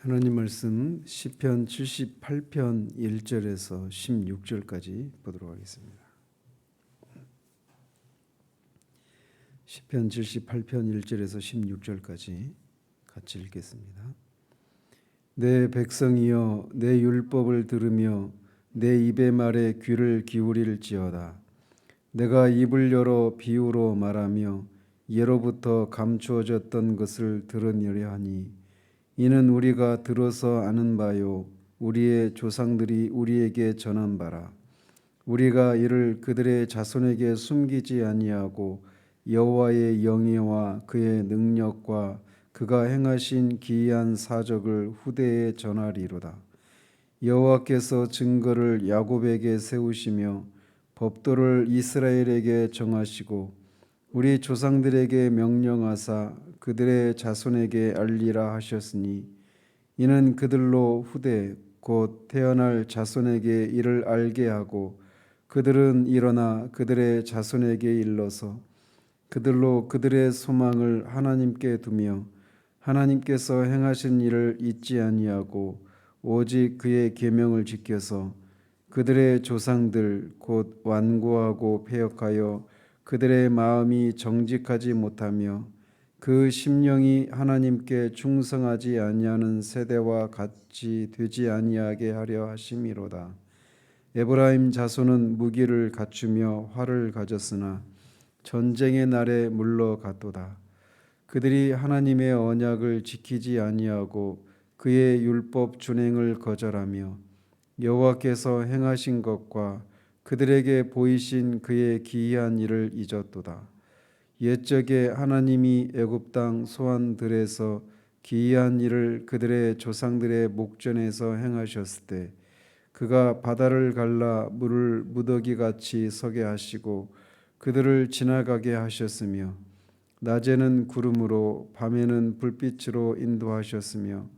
하나님 말씀 시편 78편 1절에서 16절까지 보도록 하겠습니다. 시편 78편 1절에서 16절까지 같이 읽겠습니다. 내 백성이여 내 율법을 들으며 내 입의 말에 귀를 기울일지어다 내가 입을 열어 비유로 말하며 예로부터 감추어졌던 것을 들으려 하니 이는 우리가 들어서 아는 바요. 우리의 조상들이 우리에게 전한 바라. 우리가 이를 그들의 자손에게 숨기지 아니하고 여호와의 영예와 그의 능력과 그가 행하신 기이한 사적을 후대에 전하리로다. 여호와께서 증거를 야곱에게 세우시며 법도를 이스라엘에게 정하시고 우리 조상들에게 명령하사 그들의 자손에게 알리라 하셨으니 이는 그들로 후대 곧 태어날 자손에게 이를 알게 하고 그들은 일어나 그들의 자손에게 일러서 그들로 그들의 소망을 하나님께 두며 하나님께서 행하신 일을 잊지 아니하고 오직 그의 계명을 지켜서 그들의 조상들 곧 완고하고 폐역하여 그들의 마음이 정직하지 못하며 그 심령이 하나님께 충성하지 아니하는 세대와 같이 되지 아니하게 하려 하심이로다. 에브라임 자손은 무기를 갖추며 활을 가졌으나 전쟁의 날에 물러갔도다. 그들이 하나님의 언약을 지키지 아니하고 그의 율법 준행을 거절하며 여호와께서 행하신 것과 그들에게 보이신 그의 기이한 일을 잊었도다. 옛적에 하나님이 애굽 땅 소환들에서 기이한 일을 그들의 조상들의 목전에서 행하셨을 때 그가 바다를 갈라 물을 무더기 같이 서게 하시고 그들을 지나가게 하셨으며 낮에는 구름으로 밤에는 불빛으로 인도하셨으며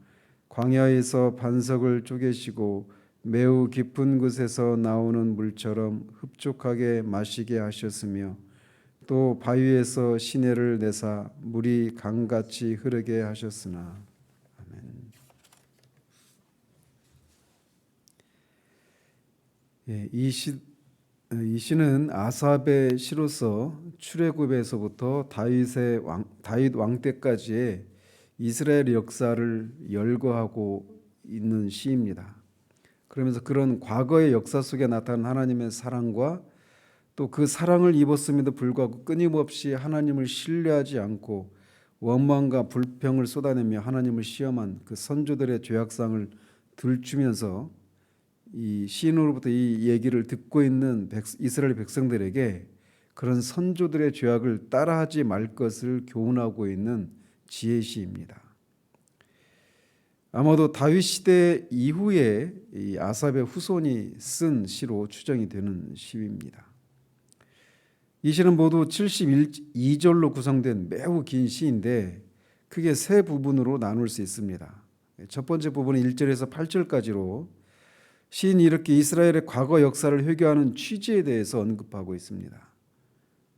광야에서 반석을 쪼개시고 매우 깊은 곳에서 나오는 물처럼 흡족하게 마시게 하셨으며 또 바위에서 시내를 내사 물이 강같이 흐르게 하셨으나 아멘. 예, 이 시, 이 시는 아삽의 시로서 출애굽에서부터 다윗의 왕, 다윗 왕 때까지의 이스라엘 역사를 열거하고 있는 시입니다. 그러면서 그런 과거의 역사 속에 나타난 하나님의 사랑과 또 그 사랑을 입었음에도 불구하고 끊임없이 하나님을 신뢰하지 않고 원망과 불평을 쏟아내며 하나님을 시험한 그 선조들의 죄악상을 들추면서 이 시인으로부터 이 얘기를 듣고 있는 백, 이스라엘 백성들에게 그런 선조들의 죄악을 따라하지 말 것을 교훈하고 있는 지혜시입니다. 아마도 다윗 시대 이후에 이 아삽의 후손이 쓴 시로 추정이 되는 시입니다. 이 시는 모두 72절로 구성된 매우 긴 시인데 크게 세 부분으로 나눌 수 있습니다. 첫 번째 부분은 1절에서 8절까지로 시인이 이렇게 이스라엘의 과거 역사를 회개하는 취지에 대해서 언급하고 있습니다.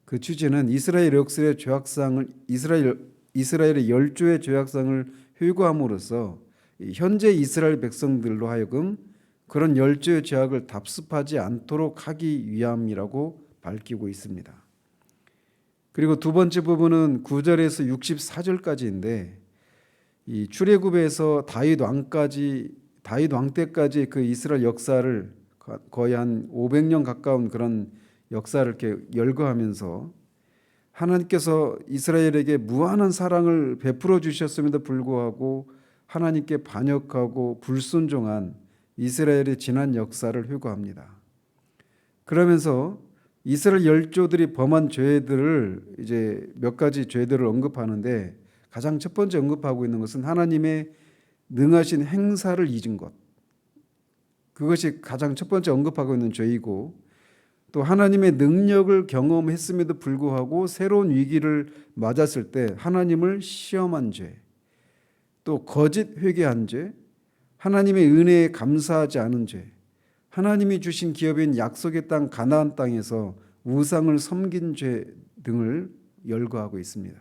그 취지는 이스라엘 역사의 죄악상을 이스라엘 이스라엘의 열조의 죄악상을 회고함으로써 현재 이스라엘 백성들로 하여금 그런 열조의 죄악을 답습하지 않도록 하기 위함이라고 밝히고 있습니다. 그리고 두 번째 부분은 9절에서 64절까지인데 이 출애굽에서 다윗 왕까지 다윗 왕 때까지 그 이스라엘 역사를 거의 한 500년 가까운 그런 역사를 이렇게 열거하면서 하나님께서 이스라엘에게 무한한 사랑을 베풀어 주셨음에도 불구하고 하나님께 반역하고 불순종한 이스라엘의 지난 역사를 회고합니다. 그러면서 이스라엘 열조들이 범한 죄들을 이제 몇 가지 죄들을 언급하는데 가장 첫 번째 언급하고 있는 것은 하나님의 능하신 행사를 잊은 것. 그것이 가장 첫 번째 언급하고 있는 죄이고 또 하나님의 능력을 경험했음에도 불구하고 새로운 위기를 맞았을 때 하나님을 시험한 죄. 또 거짓 회개한 죄, 하나님의 은혜에 감사하지 않은 죄, 하나님이 주신 기업인 약속의 땅 가나안 땅에서 우상을 섬긴 죄 등을 열거하고 있습니다.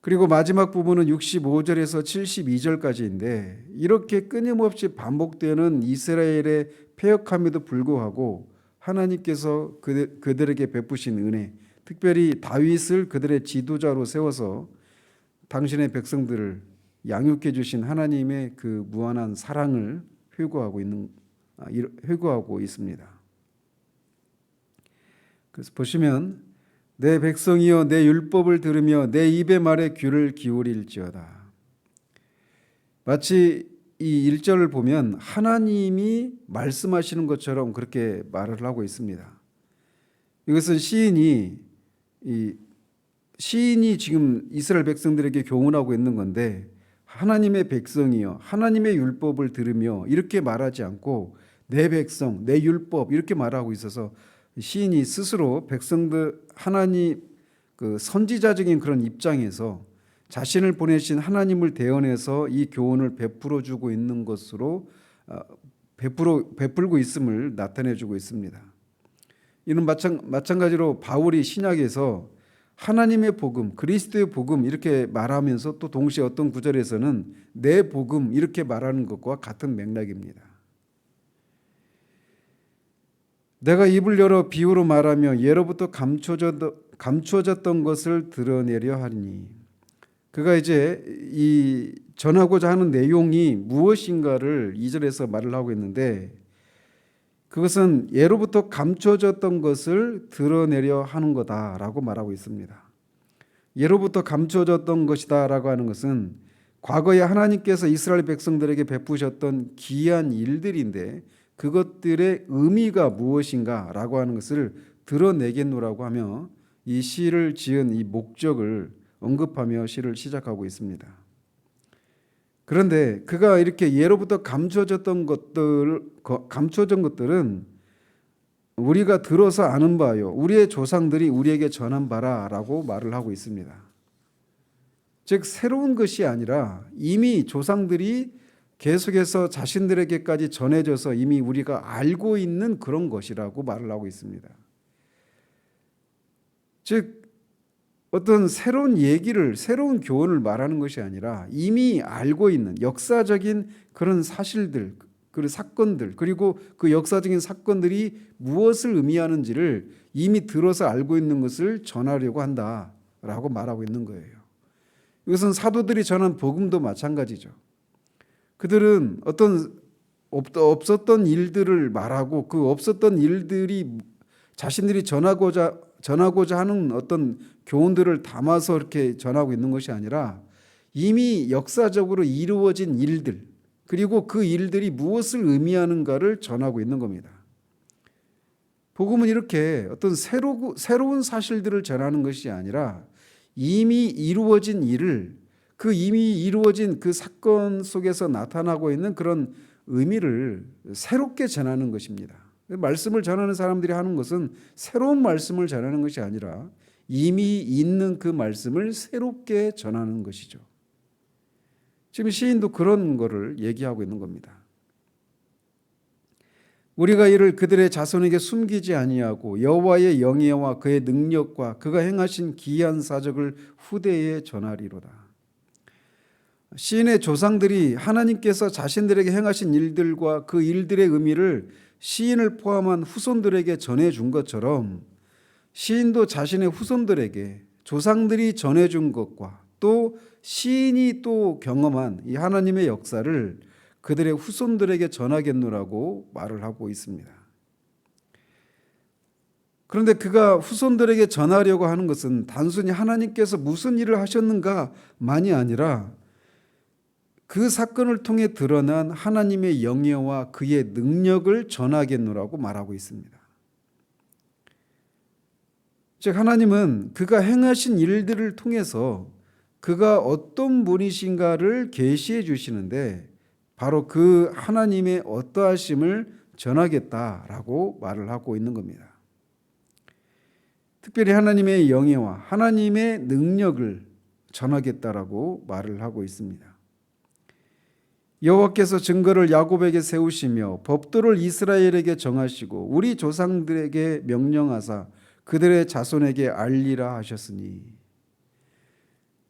그리고 마지막 부분은 65절에서 72절까지인데 이렇게 끊임없이 반복되는 이스라엘의 폐역함에도 불구하고 하나님께서 그들, 그들에게 베푸신 은혜, 특별히 다윗을 그들의 지도자로 세워서 당신의 백성들을 양육해 주신 하나님의 그 무한한 사랑을 회고하고 있는 아, 이- 회고하고 있습니다. 그래서 보시면 내 백성이여 내 율법을 들으며 내 입의 말에 귀를 기울일지어다. 마치 이 1절을 보면 하나님이 말씀하시는 것처럼 그렇게 말을 하고 있습니다. 이것은 시인이 이 시인이 지금 이스라엘 백성들에게 교훈하고 있는 건데 하나님의 백성이여 하나님의 율법을 들으며 이렇게 말하지 않고 내 백성 내 율법 이렇게 말하고 있어서 시인이 스스로 백성들 하나님 그 선지자적인 그런 입장에서 자신을 보내신 하나님을 대언해서 이 교훈을 베풀어 주고 있는 것으로 어, 베풀어 베풀고 있음을 나타내 주고 있습니다. 이는 마찬, 마찬가지로 바울이 신약에서 하나님의 복음, 그리스도의 복음 이렇게 말하면서 또 동시에 어떤 구절에서는 내 복음 이렇게 말하는 것과 같은 맥락입니다. 내가 입을 열어 비유로 말하며 예로부터 감춰졌, 감춰졌던 것을 드러내려 하니 그가 이제 이 전하고자 하는 내용이 무엇인가를 이절에서 말을 하고 있는데 그것은 예로부터 감춰졌던 것을 드러내려 하는 거다라고 말하고 있습니다. 예로부터 감춰졌던 것이다라고 하는 것은 과거에 하나님께서 이스라엘 백성들에게 베푸셨던 기이한 일들인데 그것들의 의미가 무엇인가라고 하는 것을 드러내겠노라고 하며 이 시를 지은 이 목적을 언급하며 시를 시작하고 있습니다. 그런데 그가 이렇게 예로부터 감춰졌던 것들 거- 감춰진 것들은 우리가 들어서 아는 바요. 우리의 조상들이 우리에게 전한 바라 라고 말을 하고 있습니다. 즉 새로운 것이 아니라 이미 조상들이 계속해서 자신들에게까지 전해져서 이미 우리가 알고 있는 그런 것이라고 말을 하고 있습니다. 즉 어떤 새로운 얘기를 새로운 교훈을 말하는 것이 아니라 이미 알고 있는 역사적인 그런 사실들 그리고 사건들 그리고 그 역사적인 사건들이 무엇을 의미하는지를 이미 들어서 알고 있는 것을 전하려고 한다라고 말하고 있는 거예요. 이것은 사도들이 전한 복음도 마찬가지죠. 그들은 어떤 없- 없었던 일들을 말하고 그 없었던 일들이 자신들이 전하고자 전하고자 하는 어떤 교훈들을 담아서 이렇게 전하고 있는 것이 아니라 이미 역사적으로 이루어진 일들 그리고 그 일들이 무엇을 의미하는가를 전하고 있는 겁니다. 복음은 이렇게 어떤 새로, 새로운 사실들을 전하는 것이 아니라 이미 이루어진 일을 그 이미 이루어진 그 사건 속에서 나타나고 있는 그런 의미를 새롭게 전하는 것입니다. 말씀을 전하는 사람들이 하는 것은 새로운 말씀을 전하는 것이 아니라 이미 있는 그 말씀을 새롭게 전하는 것이죠. 지금 시인도 그런 거를 얘기하고 있는 겁니다. 우리가 이를 그들의 자손에게 숨기지 아니하고 여호와의 영예와 그의 능력과 그가 행하신 기이한 사적을 후대에 전하리로다. 시인의 조상들이 하나님께서 자신들에게 행하신 일들과 그 일들의 의미를 시인을 포함한 후손들에게 전해 준 것처럼 시인도 자신의 후손들에게 조상들이 전해 준 것과 또 시인이 또 경험한 이 하나님의 역사를 그들의 후손들에게 전하겠노라고 말을 하고 있습니다. 그런데 그가 후손들에게 전하려고 하는 것은 단순히 하나님께서 무슨 일을 하셨는가만이 아니라 그 사건을 통해 드러난 하나님의 영예와 그의 능력을 전하겠노라고 말하고 있습니다. 즉 하나님은 그가 행하신 일들을 통해서 그가 어떤 분이신가를 계시해 주시는데 바로 그 하나님의 어떠하심을 전하겠다라고 말을 하고 있는 겁니다. 특별히 하나님의 영예와 하나님의 능력을 전하겠다라고 말을 하고 있습니다. 여호와께서 증거를 야곱에게 세우시며 법도를 이스라엘에게 정하시고 우리 조상들에게 명령하사 그들의 자손에게 알리라 하셨으니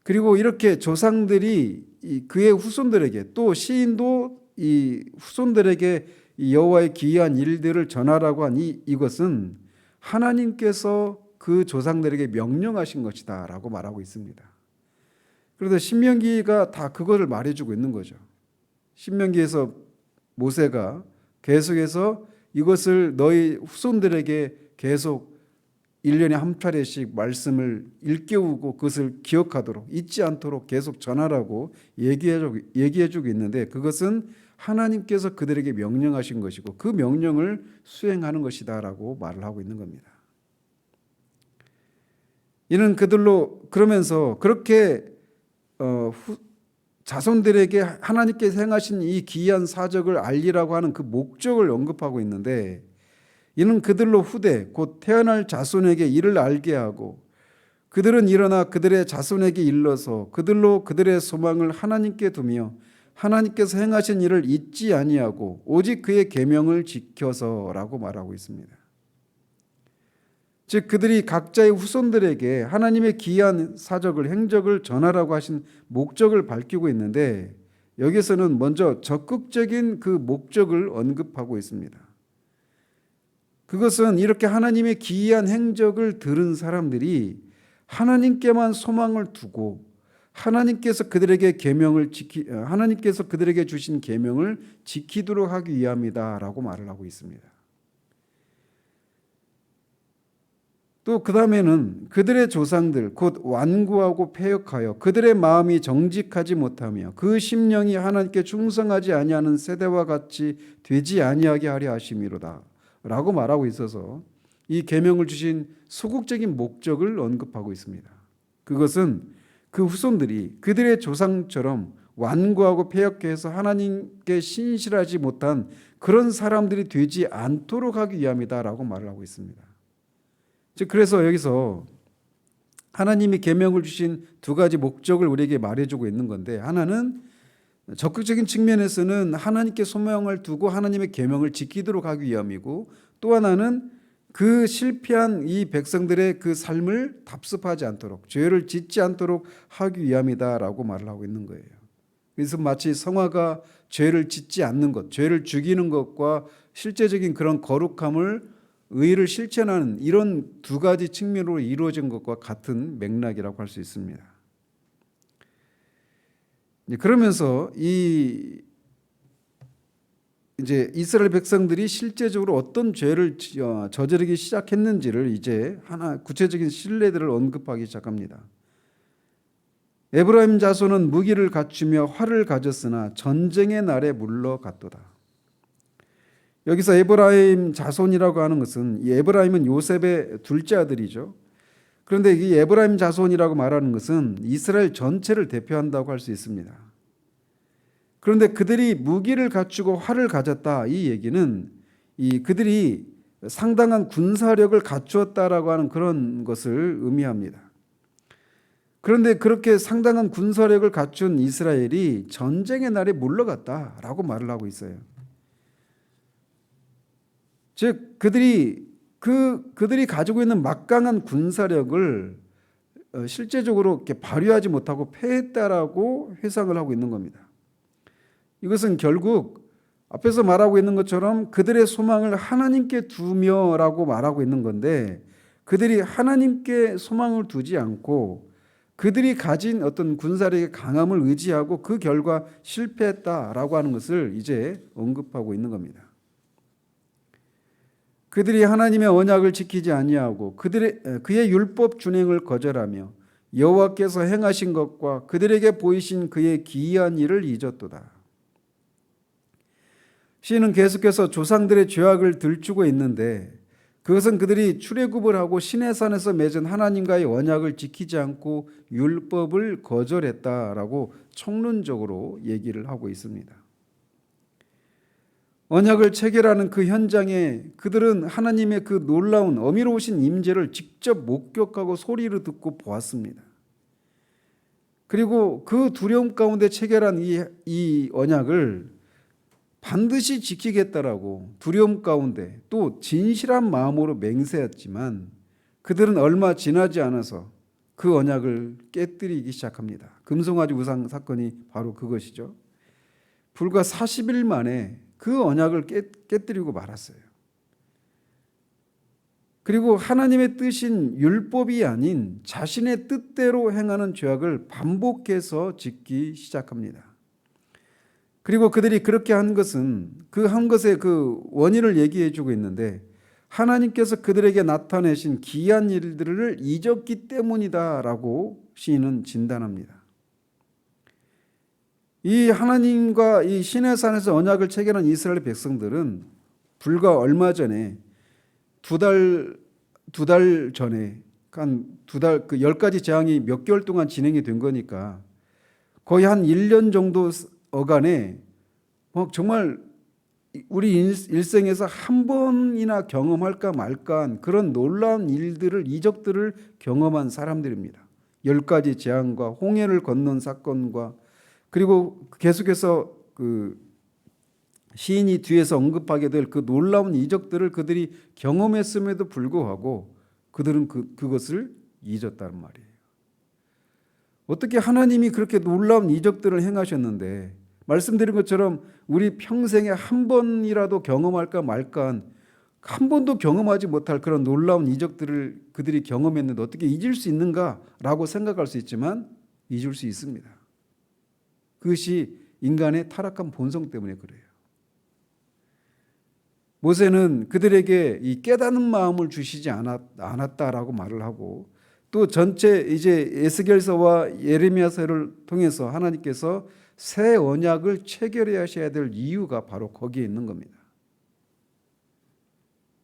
그리고 이렇게 조상들이 이 그의 후손들에게 또 시인도 이 후손들에게 이 여호와의 기이한 일들을 전하라고 한 이 이것은 하나님께서 그 조상들에게 명령하신 것이다라고 말하고 있습니다. 그래서 신명기가 다 그거를 말해주고 있는 거죠. 신명기에서 모세가 계속해서 이것을 너희 후손들에게 계속 1년에 한 차례씩 말씀을 일깨우고 그것을 기억하도록 잊지 않도록 계속 전하라고 얘기해주고, 얘기해주고 있는데 그것은 하나님께서 그들에게 명령하신 것이고 그 명령을 수행하는 것이다라고 말을 하고 있는 겁니다. 이는 그들로 그러면서 그렇게 어, 후, 자손들에게 하나님께서 행하신 이 기이한 사적을 알리라고 하는 그 목적을 언급하고 있는데 이는 그들로 후대 곧 태어날 자손에게 이를 알게 하고 그들은 일어나 그들의 자손에게 일러서 그들로 그들의 소망을 하나님께 두며 하나님께서 행하신 일을 잊지 아니하고 오직 그의 계명을 지켜서라고 말하고 있습니다. 즉 그들이 각자의 후손들에게 하나님의 기이한 사적을 행적을 전하라고 하신 목적을 밝히고 있는데 여기서는 먼저 적극적인 그 목적을 언급하고 있습니다. 그것은 이렇게 하나님의 기이한 행적을 들은 사람들이 하나님께만 소망을 두고 하나님께서 그들에게 계명을 지키 하나님께서 그들에게 주신 계명을 지키도록 하기 위함이다라고 말을 하고 있습니다. 또 그 다음에는 그들의 조상들 곧 완고하고 폐역하여 그들의 마음이 정직하지 못하며 그 심령이 하나님께 충성하지 아니하는 세대와 같이 되지 아니하게 하려 하심이로다. 라고 말하고 있어서 이 계명을 주신 소극적인 목적을 언급하고 있습니다. 그것은 그 후손들이 그들의 조상처럼 완고하고 폐역해서 하나님께 신실하지 못한 그런 사람들이 되지 않도록 하기 위함이다라고 말을 하고 있습니다. 즉 그래서 여기서 하나님이 계명을 주신 두 가지 목적을 우리에게 말해주고 있는 건데 하나는 적극적인 측면에서는 하나님께 소명을 두고 하나님의 계명을 지키도록 하기 위함이고 또 하나는 그 실패한 이 백성들의 그 삶을 답습하지 않도록 죄를 짓지 않도록 하기 위함이다라고 말을 하고 있는 거예요. 그래서 마치 성화가 죄를 짓지 않는 것, 죄를 죽이는 것과 실제적인 그런 거룩함을 의를 실천하는 이런 두 가지 측면으로 이루어진 것과 같은 맥락이라고 할 수 있습니다. 그러면서 이 이제 이스라엘 백성들이 실제적으로 어떤 죄를 어, 저지르기 시작했는지를 이제 하나 구체적인 신뢰들을 언급하기 시작합니다. 에브라임 자손은 무기를 갖추며 활을 가졌으나 전쟁의 날에 물러갔도다. 여기서 에브라임 자손이라고 하는 것은 이 에브라임은 요셉의 둘째 아들이죠. 그런데 이 에브라임 자손이라고 말하는 것은 이스라엘 전체를 대표한다고 할 수 있습니다. 그런데 그들이 무기를 갖추고 활을 가졌다 이 얘기는 이 그들이 상당한 군사력을 갖추었다라고 하는 그런 것을 의미합니다. 그런데 그렇게 상당한 군사력을 갖춘 이스라엘이 전쟁의 날에 물러갔다라고 말을 하고 있어요. 즉 그들이 그 그들이 가지고 있는 막강한 군사력을 어, 실제적으로 이렇게 발휘하지 못하고 패했다라고 회상을 하고 있는 겁니다. 이것은 결국 앞에서 말하고 있는 것처럼 그들의 소망을 하나님께 두며라고 말하고 있는 건데 그들이 하나님께 소망을 두지 않고 그들이 가진 어떤 군사력의 강함을 의지하고 그 결과 실패했다라고 하는 것을 이제 언급하고 있는 겁니다. 그들이 하나님의 언약을 지키지 아니하고 그들의 그의 율법 준행을 거절하며 여호와께서 행하신 것과 그들에게 보이신 그의 기이한 일을 잊었도다. 시인은 계속해서 조상들의 죄악을 들추고 있는데 그것은 그들이 출애굽을 하고 시내산에서 맺은 하나님과의 언약을 지키지 않고 율법을 거절했다라고 총론적으로 얘기를 하고 있습니다. 언약을 체결하는 그 현장에 그들은 하나님의 그 놀라운 어미로우신 임재를 직접 목격하고 소리를 듣고 보았습니다. 그리고 그 두려움 가운데 체결한 이, 이 언약을 반드시 지키겠다라고 두려움 가운데 또 진실한 마음으로 맹세했지만 그들은 얼마 지나지 않아서 그 언약을 깨뜨리기 시작합니다. 금송아지 우상 사건이 바로 그것이죠. 불과 40일 만에 그 언약을 깨, 깨뜨리고 말았어요. 그리고 하나님의 뜻인 율법이 아닌 자신의 뜻대로 행하는 죄악을 반복해서 짓기 시작합니다. 그리고 그들이 그렇게 한 것은 그 한 것의 그 원인을 얘기해 주고 있는데 하나님께서 그들에게 나타내신 기이한 일들을 잊었기 때문이다라고 시인은 진단합니다. 이 하나님과 이 신의 산에서 언약을 체결한 이스라엘 백성들은 불과 얼마 전에 두 달 두 달 전에 한 두 달 그 열 가지 재앙이 몇 개월 동안 진행이 된 거니까 거의 한 1년 정도 어간에 뭐 정말 우리 일생에서 한 번이나 경험할까 말까 한 그런 놀라운 일들을 이적들을 경험한 사람들입니다. 열 가지 재앙과 홍해를 건넌 사건과 그리고 계속해서 그 시인이 뒤에서 언급하게 될 그 놀라운 이적들을 그들이 경험했음에도 불구하고 그들은 그, 그것을 잊었다는 말이에요. 어떻게 하나님이 그렇게 놀라운 이적들을 행하셨는데 말씀드린 것처럼 우리 평생에 한 번이라도 경험할까 말까한 한 번도 경험하지 못할 그런 놀라운 이적들을 그들이 경험했는데 어떻게 잊을 수 있는가라고 생각할 수 있지만 잊을 수 있습니다. 그것이 인간의 타락한 본성 때문에 그래요. 모세는 그들에게 이 깨닫는 마음을 주시지 않았, 않았다라고 말을 하고 또 전체 이제 에스겔서와 예레미야서를 통해서 하나님께서 새 언약을 체결하셔야 될 이유가 바로 거기에 있는 겁니다.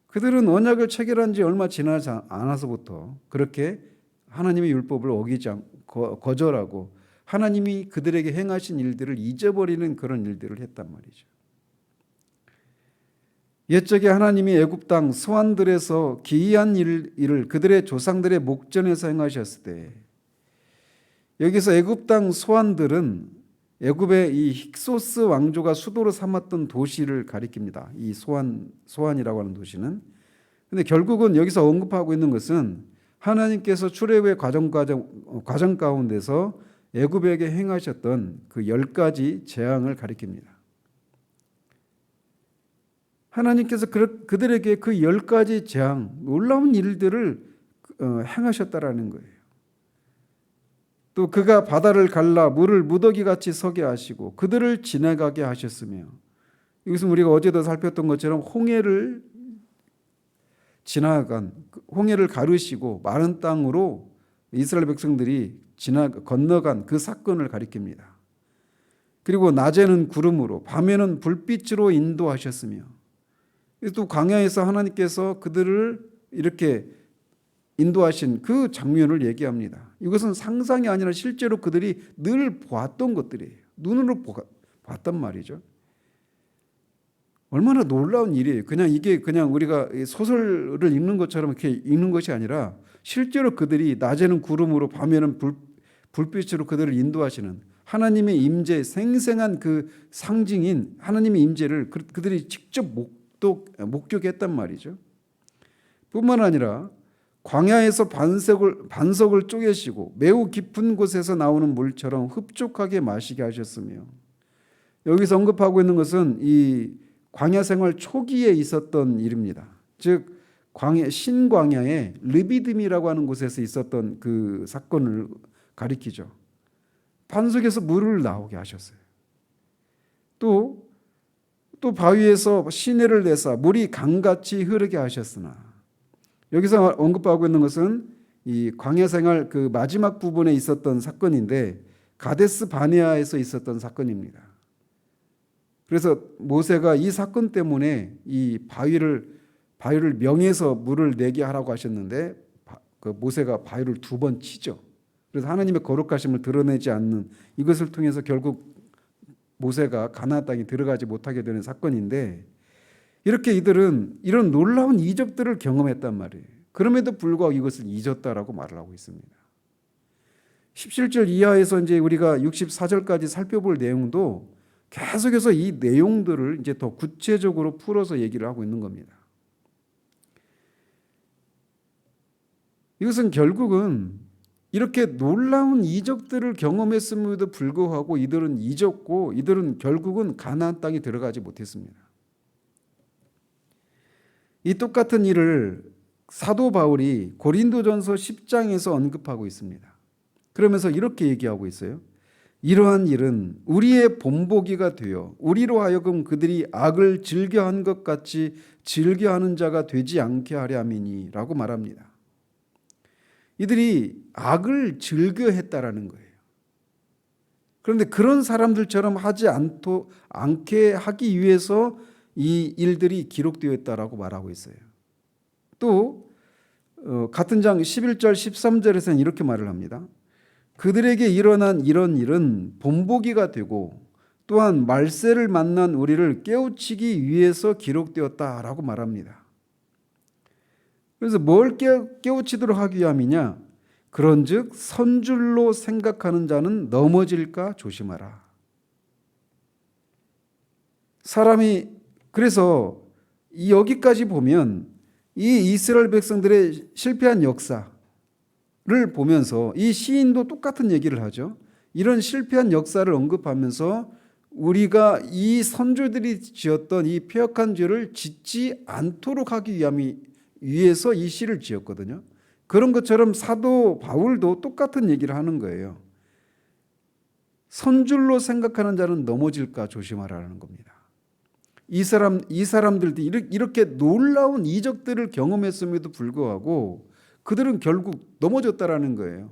그들은 언약을 체결한 지 얼마 지나지 않아서부터 그렇게 하나님의 율법을 어기지 않고 거절하고 하나님이 그들에게 행하신 일들을 잊어버리는 그런 일들을 했단 말이죠. 옛적에 하나님이 애굽 땅 소환들에서 기이한 일을 그들의 조상들의 목전에서 행하셨을 때 여기서 애굽 땅 소환들은 애굽의 이 힉소스 왕조가 수도로 삼았던 도시를 가리킵니다. 이 소환 소환이라고 하는 도시는. 근데 결국은 여기서 언급하고 있는 것은 하나님께서 출애굽의 과정 과정 과정 가운데서 애굽에게 행하셨던 그 열 가지 재앙을 가리킵니다. 하나님께서 그들에게 그 열 가지 재앙, 놀라운 일들을 어, 행하셨다라는 거예요. 또 그가 바다를 갈라 물을 무더기 같이 서게 하시고 그들을 지나가게 하셨으며 이것은 우리가 어제도 살폈던 것처럼 홍해를 지나간 홍해를 가르시고 마른 땅으로 이스라엘 백성들이 지나 건너간 그 사건을 가리킵니다. 그리고 낮에는 구름으로 밤에는 불빛으로 인도하셨으며 또 광야에서 하나님께서 그들을 이렇게 인도하신 그 장면을 얘기합니다. 이것은 상상이 아니라 실제로 그들이 늘 보았던 것들이에요. 눈으로 봤단 말이죠. 얼마나 놀라운 일이에요. 그냥 이게 그냥 우리가 소설을 읽는 것처럼 이렇게 읽는 것이 아니라 실제로 그들이 낮에는 구름으로 밤에는 불, 불빛으로 그들을 인도하시는 하나님의 임재 생생한 그 상징인 하나님의 임재를 그, 그들이 직접 목독, 목격했단 말이죠. 뿐만 아니라 광야에서 반석을 반석을 쪼개시고 매우 깊은 곳에서 나오는 물처럼 흡족하게 마시게 하셨으며 여기서 언급하고 있는 것은 이 광야 생활 초기에 있었던 일입니다. 즉 광야 신광야의 르비듬이라고 하는 곳에서 있었던 그 사건을 가리키죠. 반석에서 물을 나오게 하셨어요. 또 또 바위에서 시내를 내사 물이 강같이 흐르게 하셨으나 여기서 언급하고 있는 것은 이 광야 생활 그 마지막 부분에 있었던 사건인데 가데스 바네아에서 있었던 사건입니다. 그래서 모세가 이 사건 때문에 이 바위를 바위를 명해서 물을 내게 하라고 하셨는데 그 모세가 바위를 두 번 치죠. 그래서 하나님의 거룩하심을 드러내지 않는 이것을 통해서 결국 모세가 가나안 땅에 들어가지 못하게 되는 사건인데 이렇게 이들은 이런 놀라운 이적들을 경험했단 말이에요. 그럼에도 불구하고 이것을 잊었다라고 말을 하고 있습니다. 17절 이하에서 이제 우리가 64절까지 살펴볼 내용도 계속해서 이 내용들을 이제 더 구체적으로 풀어서 얘기를 하고 있는 겁니다. 이것은 결국은 이렇게 놀라운 이적들을 경험했음에도 불구하고 이들은 잊었고 이들은 결국은 가나안 땅에 들어가지 못했습니다. 이 똑같은 일을 사도 바울이 고린도전서 10장에서 언급하고 있습니다. 그러면서 이렇게 얘기하고 있어요. 이러한 일은 우리의 본보기가 되어 우리로 하여금 그들이 악을 즐겨한 것 같이 즐겨하는 자가 되지 않게 하려 함이니라고 말합니다. 이들이 악을 즐겨했다라는 거예요. 그런데 그런 사람들처럼 하지 않도 않게 하기 위해서 이 일들이 기록되었다라고 말하고 있어요. 또 어, 같은 장 11절 13절에서는 이렇게 말을 합니다. 그들에게 일어난 이런 일은 본보기가 되고 또한 말세를 만난 우리를 깨우치기 위해서 기록되었다라고 말합니다. 그래서 뭘 깨, 깨우치도록 하기 위함이냐? 그런즉 선줄로 생각하는 자는 넘어질까 조심하라. 사람이 그래서 이 여기까지 보면 이 이스라엘 백성들의 실패한 역사를 보면서 이 시인도 똑같은 얘기를 하죠. 이런 실패한 역사를 언급하면서 우리가 이 선조들이 지었던 이 폐역한 죄를 짓지 않도록 하기 위함이 위해서 이 시를 지었거든요. 그런 것처럼 사도 바울도 똑같은 얘기를 하는 거예요. 선줄로 생각하는 자는 넘어질까 조심하라는 겁니다. 이 사람 이 사람들도 이렇게 놀라운 이적들을 경험했음에도 불구하고 그들은 결국 넘어졌다라는 거예요.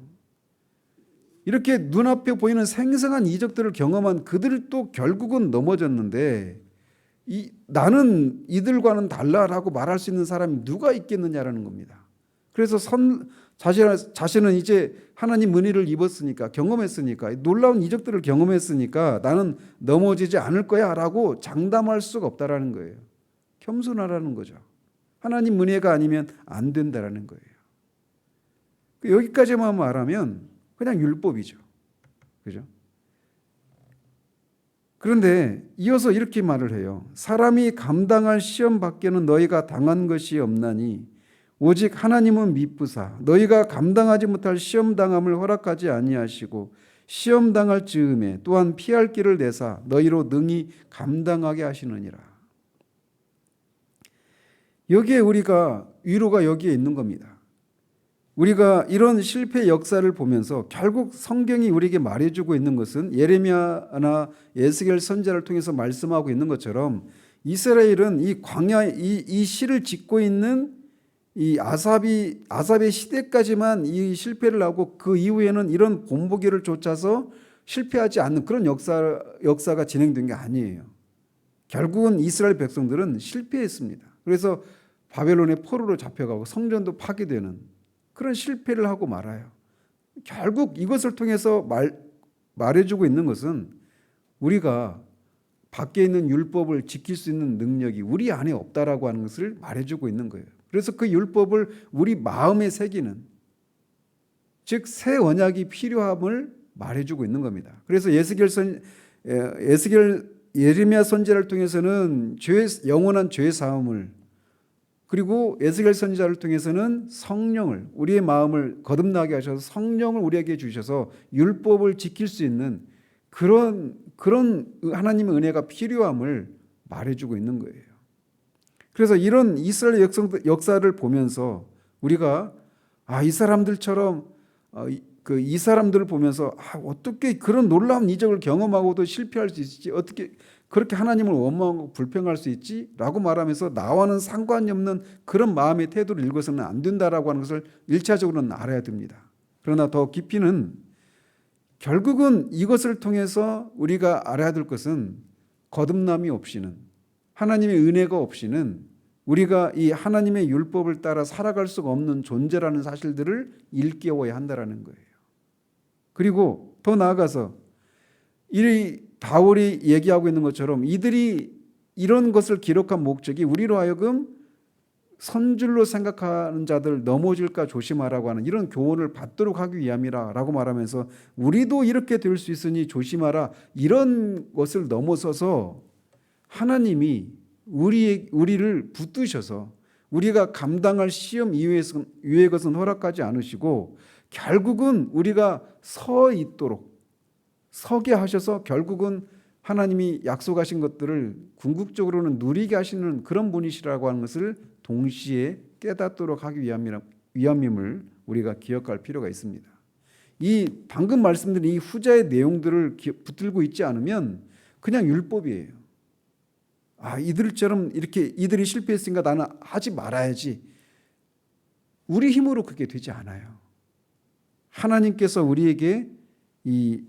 이렇게 눈앞에 보이는 생생한 이적들을 경험한 그들도 결국은 넘어졌는데 이, 나는 이들과는 달라라고 말할 수 있는 사람이 누가 있겠느냐라는 겁니다. 그래서 선, 자신, 자신은 이제 하나님 은혜를 입었으니까 경험했으니까 놀라운 이적들을 경험했으니까 나는 넘어지지 않을 거야라고 장담할 수가 없다라는 거예요. 겸손하라는 거죠. 하나님 은혜가 아니면 안 된다라는 거예요. 여기까지만 말하면 그냥 율법이죠. 그죠? 그런데 이어서 이렇게 말을 해요. 사람이 감당할 시험 밖에는 너희가 당한 것이 없나니 오직 하나님은 미쁘사 너희가 감당하지 못할 시험 당함을 허락하지 아니하시고 시험 당할 즈음에 또한 피할 길을 내사 너희로 능히 감당하게 하시느니라. 여기에 우리가 위로가 여기에 있는 겁니다. 우리가 이런 실패 역사를 보면서 결국 성경이 우리에게 말해주고 있는 것은 예레미야나 에스겔 선자를 통해서 말씀하고 있는 것처럼 이스라엘은 이 광야 이, 이 시를 짓고 있는 이 아삽이 아삽의 시대까지만 이 실패를 하고 그 이후에는 이런 본보기를 쫓아서 실패하지 않는 그런 역사 역사가 진행된 게 아니에요. 결국은 이스라엘 백성들은 실패했습니다. 그래서 바벨론의 포로로 잡혀가고 성전도 파괴되는 그런 실패를 하고 말아요. 결국 이것을 통해서 말 말해주고 있는 것은 우리가 밖에 있는 율법을 지킬 수 있는 능력이 우리 안에 없다라고 하는 것을 말해주고 있는 거예요. 그래서 그 율법을 우리 마음에 새기는 즉 새 언약이 필요함을 말해주고 있는 겁니다. 그래서 예스겔 선 예스겔 예레미야 선지자를 통해서는 죄 영원한 죄 사함을 그리고 에스겔 선지자를 통해서는 성령을 우리의 마음을 거듭나게 하셔서 성령을 우리에게 주셔서 율법을 지킬 수 있는 그런 그런 하나님의 은혜가 필요함을 말해주고 있는 거예요. 그래서 이런 이스라엘 역사를 보면서 우리가 아, 이 사람들처럼 어, 그이 사람들을 보면서 아, 어떻게 그런 놀라운 이적을 경험하고도 실패할 수 있지? 어떻게 그렇게 하나님을 원망하고 불평할 수 있지?라고 말하면서 나와는 상관이 없는 그런 마음의 태도를 읽어서는 안 된다라고 하는 것을 일차적으로는 알아야 됩니다. 그러나 더 깊이는 결국은 이것을 통해서 우리가 알아야 될 것은 거듭남이 없이는 하나님의 은혜가 없이는 우리가 이 하나님의 율법을 따라 살아갈 수가 없는 존재라는 사실들을 일깨워야 한다라는 거예요. 그리고 더 나아가서 이 바울이 얘기하고 있는 것처럼 이들이 이런 것을 기록한 목적이 우리로 하여금 선줄로 생각하는 자들 넘어질까 조심하라고 하는 이런 교훈을 받도록 하기 위함이라라고 말하면서 우리도 이렇게 될 수 있으니 조심하라 이런 것을 넘어서서 하나님이 우리 우리를 붙드셔서 우리가 감당할 시험 이외의 것은 허락하지 않으시고 결국은 우리가 서 있도록 서게 하셔서 결국은 하나님이 약속하신 것들을 궁극적으로는 누리게 하시는 그런 분이시라고 하는 것을 동시에 깨닫도록 하기 위함임을 우리가 기억할 필요가 있습니다. 이 방금 말씀드린 이 후자의 내용들을 기- 붙들고 있지 않으면 그냥 율법이에요. 아 이들처럼 이렇게 이들이 실패했으니까 나는 하지 말아야지. 우리 힘으로 그게 되지 않아요. 하나님께서 우리에게 이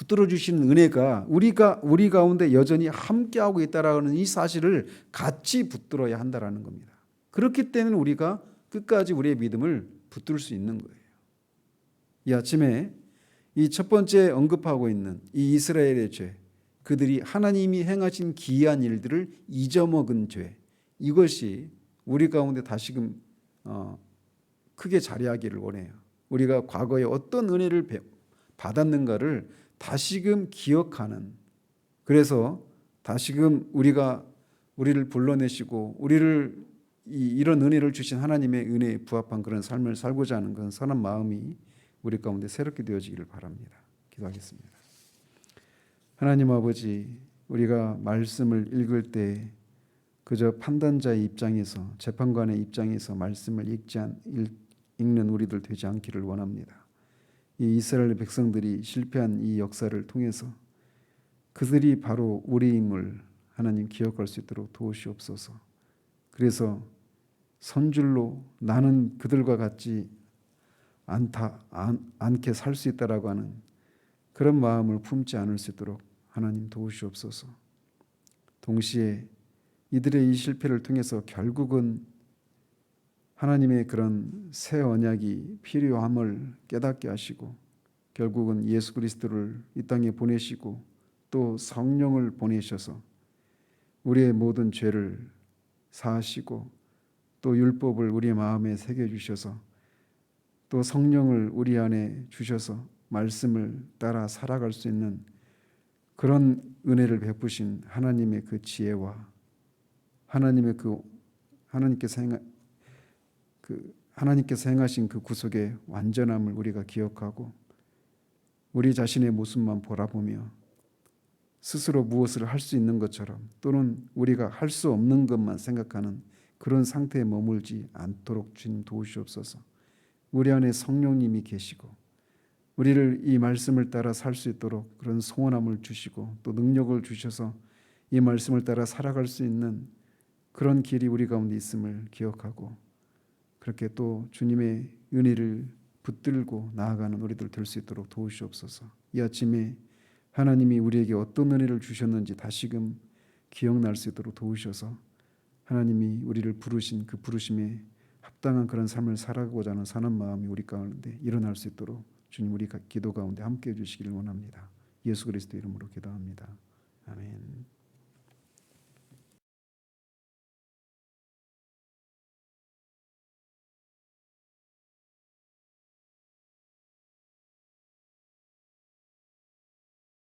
붙들어 주시는 은혜가 우리가 우리 가운데 여전히 함께하고 있다라는 이 사실을 같이 붙들어야 한다라는 겁니다. 그렇기 때문에 우리가 끝까지 우리의 믿음을 붙들 수 있는 거예요. 이 아침에 이 첫 번째 언급하고 있는 이 이스라엘의 죄, 그들이 하나님이 행하신 기이한 일들을 잊어먹은 죄, 이것이 우리 가운데 다시금 어, 크게 자리하기를 원해요. 우리가 과거에 어떤 은혜를 배- 받았는가를 다시금 기억하는 그래서 다시금 우리가 우리를 불러내시고 우리를 이, 이런 은혜를 주신 하나님의 은혜에 부합한 그런 삶을 살고자 하는 그런 선한 마음이 우리 가운데 새롭게 되어지기를 바랍니다. 기도하겠습니다. 하나님 아버지, 우리가 말씀을 읽을 때 그저 판단자의 입장에서 재판관의 입장에서 말씀을 읽지 않, 읽, 읽는 우리들 되지 않기를 원합니다. 이 이스라엘 백성들이 실패한 이 역사를 통해서 그들이 바로 우리임을 하나님 기억할 수 있도록 도우시옵소서. 그래서 선줄로 나는 그들과 같지 않다 안, 않게 살 수 있다라고 하는 그런 마음을 품지 않을 수 있도록 하나님 도우시옵소서. 동시에 이들의 이 실패를 통해서 결국은 하나님의 그런 새 언약이 필요함을 깨닫게 하시고 결국은 예수 그리스도를 이 땅에 보내시고 또 성령을 보내셔서 우리의 모든 죄를 사하시고 또 율법을 우리의 마음에 새겨 주셔서 또 성령을 우리 안에 주셔서 말씀을 따라 살아갈 수 있는 그런 은혜를 베푸신 하나님의 그 지혜와 하나님의 그 하나님께서 행하, 그 하나님께서 행하신 그 구속의 완전함을 우리가 기억하고 우리 자신의 모습만 바라보며 스스로 무엇을 할 수 있는 것처럼 또는 우리가 할 수 없는 것만 생각하는 그런 상태에 머물지 않도록 주님 도우시옵소서. 우리 안에 성령님이 계시고 우리를 이 말씀을 따라 살 수 있도록 그런 소원함을 주시고 또 능력을 주셔서 이 말씀을 따라 살아갈 수 있는 그런 길이 우리 가운데 있음을 기억하고 그렇게 또 주님의 은혜를 붙들고 나아가는 우리들 될 수 있도록 도우시옵소서. 이 아침에 하나님이 우리에게 어떤 은혜를 주셨는지 다시금 기억날 수 있도록 도우셔서 하나님이 우리를 부르신 그 부르심에 합당한 그런 삶을 살아가고자 하는 사는 마음이 우리 가운데 일어날 수 있도록 주님 우리 기도 가운데 함께 해 주시기를 원합니다. 예수 그리스도 이름으로 기도합니다. 아멘.